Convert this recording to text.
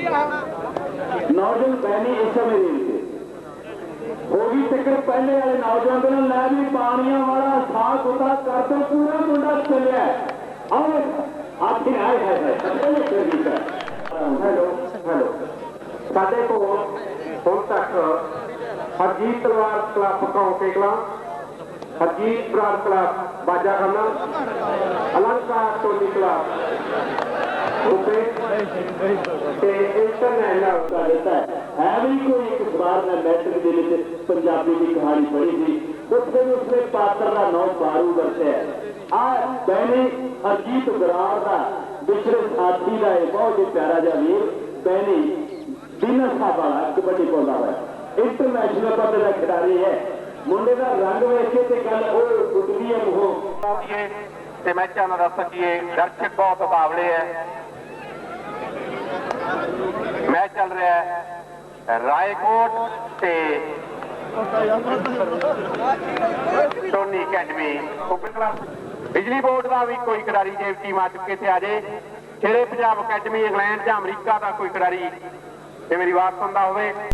नौजवान पहली इस समय रेल से होगी टक्कर पहले वाले नौजवान को लै भी पानिया वाला साफ सुथरा कर दो पूरा मुंडा चलिया और आखिर आए है हेलो हेलो साढ़े को हम तक हरजीत तलवार क्लब कौंके क्लब हरजीत प्राण क्लब बाजा खाना अलंकार टोली क्लब ਤੇ ਦਾ ਦਿੱਤਾ ਹੈ। ਹੈ ਵੀ ਕੋਈ ਇੱਕ ਵਾਰ ਮੈਂ ਮੈਟ੍ਰਿਕ ਦੇ ਵਿੱਚ ਪੰਜਾਬੀ ਦੀ ਕਹਾਣੀ ਪੜ੍ਹੀ ਸੀ ਉੱਥੇ ਵੀ ਉਸਨੇ ਪਾਤਰ ਦਾ ਨਾਮ ਬਾਰੂ ਵਰਤਿਆ ਆ ਬੈਣੀ ਅਜੀਤ ਗਰਾਰ ਦਾ ਵਿਛੜੇ ਸਾਥੀ ਦਾ ਇਹ ਬਹੁਤ ਹੀ ਪਿਆਰਾ ਜਿਹਾ ਵੀਰ ਬੈਣੀ ਬਿਨਰ ਸਾਹਿਬ ਵਾਲਾ, ਕਬੱਡੀ ਪਾਉਂਦਾ ਹੋਇਆ। ਇੰਟਰਨੈਸ਼ਨਲ ਪੱਧਰ ਦਾ ਖਿਡਾਰੀ ਹੈ। ਮੁੰਡੇ ਦਾ ਰੰਗ ਵੇਖ ਕੇ ਤੇ ਗੱਲ ਉਹ ਟੁੱਟਦੀ ਹੈ ਉਹ ਤੇ ਮੈਚਾਂ ਦਾ ਦੱਸ ਸਕੀਏ, ਦਰਸ਼ਕ ਬਹੁਤ ਉਤਾਵਲੇ ਹੈ। ਚੱਲ ਰਿਹਾ ਹੈ। ਰਾਏਕੋਟ ਤੇ ਟੋਨੀ ਅਕੈਡਮੀ ਓਪਨ ਕਲਾਸ ਬਿਜਲੀ ਬੋਰਡ ਦਾ ਵੀ ਕੋਈ ਖਿਡਾਰੀ ਜੇ ਟੀਮ ਆ ਚੁੱਕੇ ਤੇ ਆਜੇ ਸ਼ੇਰੇ ਪੰਜਾਬ ਅਕੈਡਮੀ ਇੰਗਲੈਂਡ ਜਾਂ ਅਮਰੀਕਾ ਦਾ ਕੋਈ ਖਿਡਾਰੀ ਜੇ ਮੇਰੀ ਬਾਤ ਸੁਣਦਾ ਹੋਵੇ।